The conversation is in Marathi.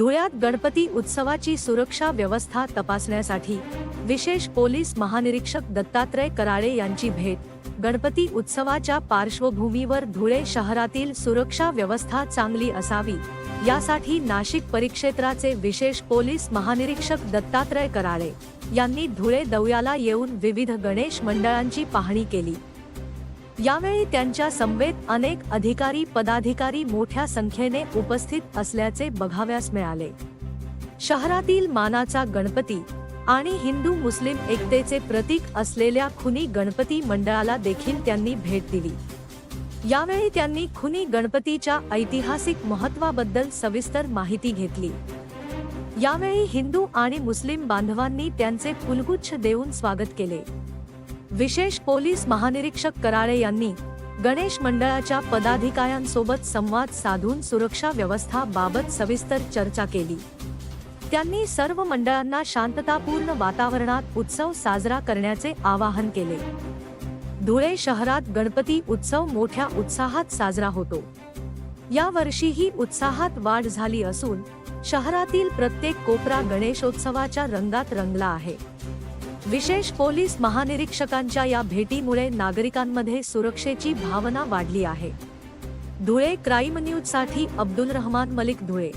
धुळ्यात गणपती उत्सवाची सुरक्षा व्यवस्था तपासण्यासाठी विशेष पोलीस महानिरीक्षक दत्तात्रय कराळे यांची भेट. गणपती उत्सवाच्या पार्श्वभूमीवर धुळे शहरातील सुरक्षा व्यवस्था चांगली असावी यासाठी नाशिक परिक्षेत्राचे विशेष पोलीस महानिरीक्षक दत्तात्रय कराळे यांनी धुळे दौऱ्याला येऊन विविध गणेश मंडळांची पाहणी केली. यावेळी त्यांच्या समवेत अनेक अधिकारी पदाधिकारी मोठ्या संख्येने उपस्थित असल्याचे बघाव्यास मिळाले. शहरातील मानाचा गणपती आणि हिंदू मुस्लिम एकतेचे प्रतीक असलेल्या खुनी गणपती मंडळाला देखील त्यांनी भेट दिली. यावेळी त्यांनी खुनी गणपतीच्या ऐतिहासिक महत्वाबद्दल सविस्तर माहिती घेतली. यावेळी हिंदू आणि मुस्लिम बांधवांनी त्यांचे फुलगुच्छ देऊन स्वागत केले. विशेष पोलीस महानिरीक्षक कराळे यांनी गणेश मंडळाच्या पदाधिकाऱ्यांसोबत संवाद साधून सुरक्षा व्यवस्था बाबत सविस्तर चर्चा केली. त्यांनी सर्व मंडळांना शांततापूर्ण वातावरणात उत्सव साजरा करण्याचे आवाहन केले. धुळे शहरात गणपती उत्सव मोठ्या उत्साहात साजरा होतो. या वर्षीही उत्साहात वाढ झाली असून शहरातील प्रत्येक कोपरा गणेशोत्सवाच्या रंगात रंगला आहे. विशेष पोलीस महानिरीक्षकांच्या या भेटीमुळे नागरिकांमध्ये सुरक्षेची भावना वाढली आहे. धुळे क्राईम न्यूजसाठी अब्दुल रहमान मलिक धुळे.